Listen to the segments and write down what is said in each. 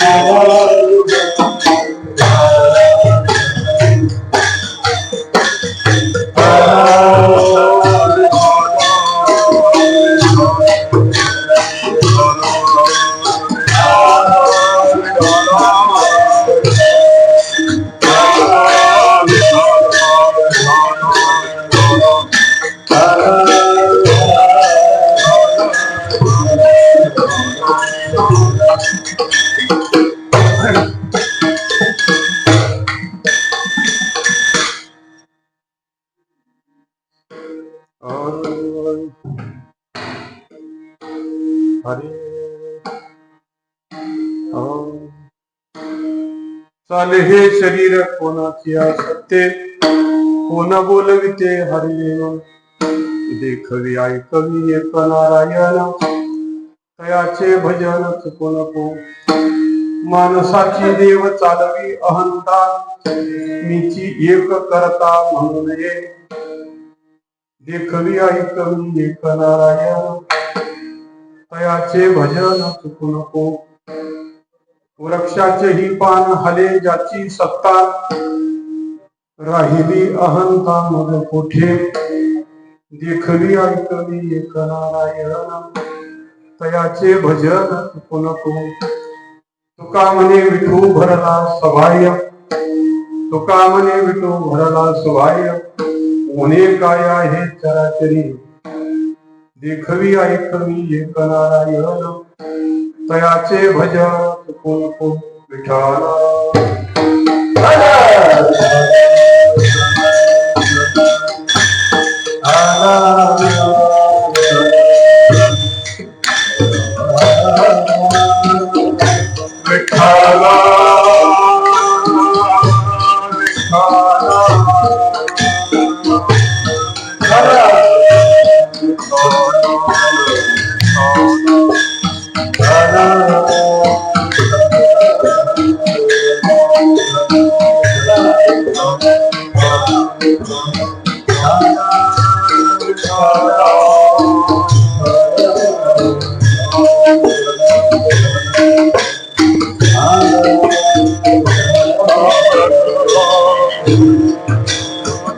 Oh, हरे चाले हे शरीर कोणाची सत्य कोण बोलविते हरिदेव? देखवी ऐकवी एक नारायण? तयाचे भजन चुकू नको माणसाची देव चालवी अहंता मीची एक करता म्हणून ये. देखवी ऐकवी एक नारायण तयाचे भजन चुकू नको। वृक्षाचे ही पान हले ज्याची सत्ता। राहिली अहंता मग कोठे? देखली ऐकली एक नारायण तयाचे भजन चुकू नको। तुका म्हणे विठू भरला सभाय तुका म्हणे विठू भरला सभाय कोणे काय आहे चराचरी देखवी ऐकवी एक नारायण. तयाचे भजन कोण कोण विठाला विठाला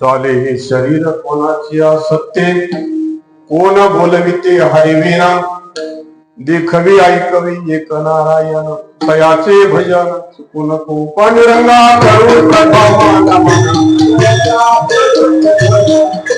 चाले हे शरीर कोणाची सत्य कोण बोलविते हरिवीरा देखवी ऐकवी एक नारायण तयाचे भजन चुकू नको पांडुरंगा करू प्रथम नमन. पांडुरंगा करू प्रथम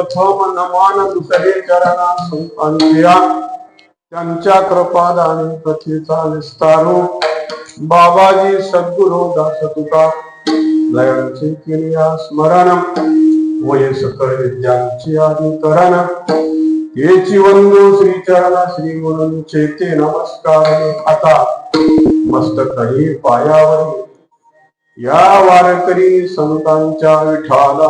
प्रथम नमान दुसरे चरणा संपांतिया त्यांच्या कृपादाने कथेचा विस्तारू बाबाजी सद्गुरु दास तुका लयांची क्रिया स्मरण. वय सकळ विद्यांची आदी करण येची वंदू श्री चरण श्री गुरु चेते नमस्कार. आता मस्तकही पायावरी या वारकरी संतांच्या विठाला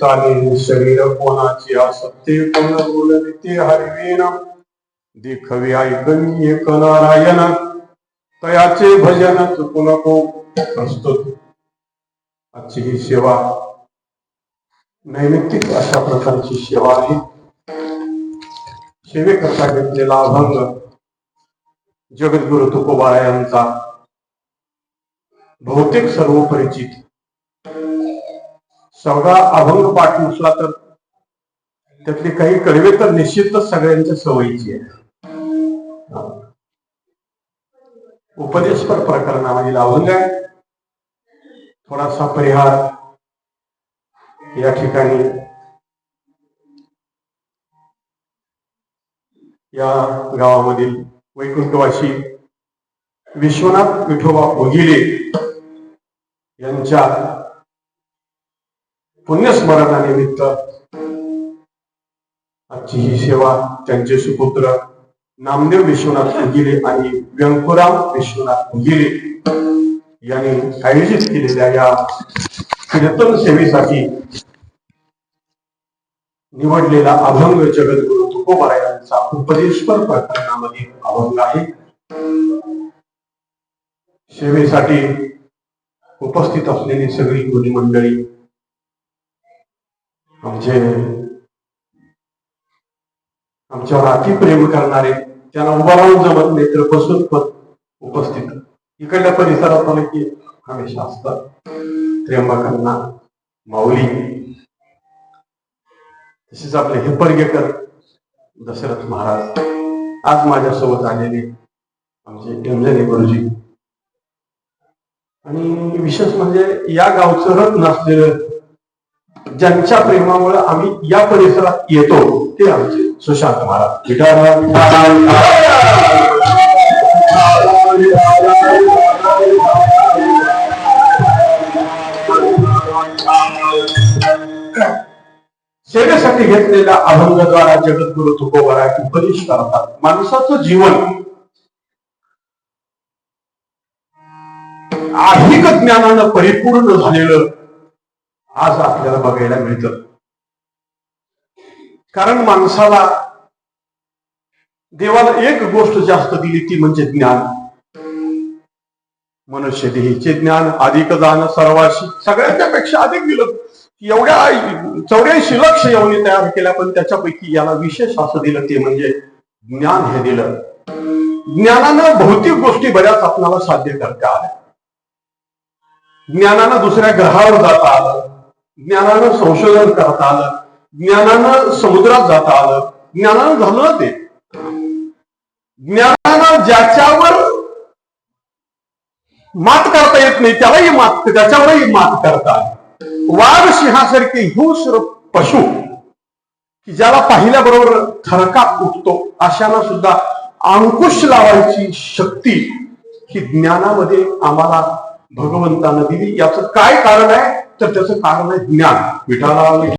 चालेल शरीर कोणाची असत्य कोण बोलविते हरिवेन. देखवी ऐकनी एक नारायण तयाचे भजन चुकू नको प्रस्तुत आजची ही सेवा नैमित्तिक अशा प्रकारची सेवा आहे. सेवेकरता घेतलेला अभंग जगद्गुरु तुकोबा यांचा बहुतेक सर्व परिचित. सगळा अभंग पाठ नसला तर त्यातले काही कळवे तर निश्चितच सगळ्यांच्या सवयीची आहे. उपदेशपर प्रकरणामधील अभंग आहे. थोडासा परिहार या ठिकाणी या गावामधील वैकुंठवासी विश्वनाथ विठोबा भोगिले यांच्या पुण्यस्मरणानिमित्त आजची ही सेवा त्यांचे सुपुत्र नामदेव विश्वनाथ भोगिले आणि व्यंकुराम विश्वनाथ भोगिले यांनी आयोजित केलेल्या या कीर्तन सेवेसाठी निवडलेला अभंग जगद्गुरु तुकोबारायांचा उपदेशपर प्रकरणामध्ये अभंग आहे. सेवेसाठी उपस्थित असलेली सगळी गुणी मंडळी आमचे आमच्यावर अति प्रेम करणारे त्यांना उभा राहून जमत नाही तर बसून पण उपस्थित. इकडल्या परिसरात आलं की हमेशा असतात त्र्यंबकांना माऊली. तसेच आपले हेपरगेकर दशरथ महाराज. आज माझ्यासोबत आलेले आमचे टेमजने गुरुजी. आणि विशेष म्हणजे या गावचं रत्न असलेलं ज्यांच्या प्रेमामुळे आम्ही या परिसरात येतो ते आमचे सुशांत महाराज. घेतलेला अभंगद्वारा जगद्गुरु तुकोबरा उपदेश करतात. माणसाचं जीवन आधिक ज्ञानानं परिपूर्ण झालेलं आज आपल्याला बघायला मिळतं. कारण माणसाला देवाला एक गोष्ट जास्त दिली ती म्हणजे ज्ञान. मनुष्य देहीचे ज्ञान अधिक जाण सर्वाशी सगळ्यांच्या पेक्षा अधिक दिलं. एवढ्या चौऱ्याऐंशी लक्ष एवढी तयार केल्या पण त्याच्यापैकी याला विशेष असं दिलं ते म्हणजे ज्ञान हे दिलं. ज्ञानानं भौतिक गोष्टी बऱ्याच आपणाला साध्य करता आल्या. ज्ञानानं दुसऱ्या ग्रहावर जाता आलं. ज्ञानानं संशोधन करता आलं. ज्ञानानं समुद्रात जाता आलं. ज्ञानानं झालं ते. ज्ञानानं ज्याच्यावर मात करता येत नाही त्यालाही मात त्याच्यावरही मात करता वाघ सिंहासारखे हिंस्र पशु की ज्याला पाहिल्याबरोबर थरका उठतो अशाला सुद्धा अंकुश लावायची शक्ती ही ज्ञानामध्ये आम्हाला भगवंतानं दिली. याचं काय कारण आहे? तर त्याचं कारण आहे ज्ञान. विठाला